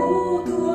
буду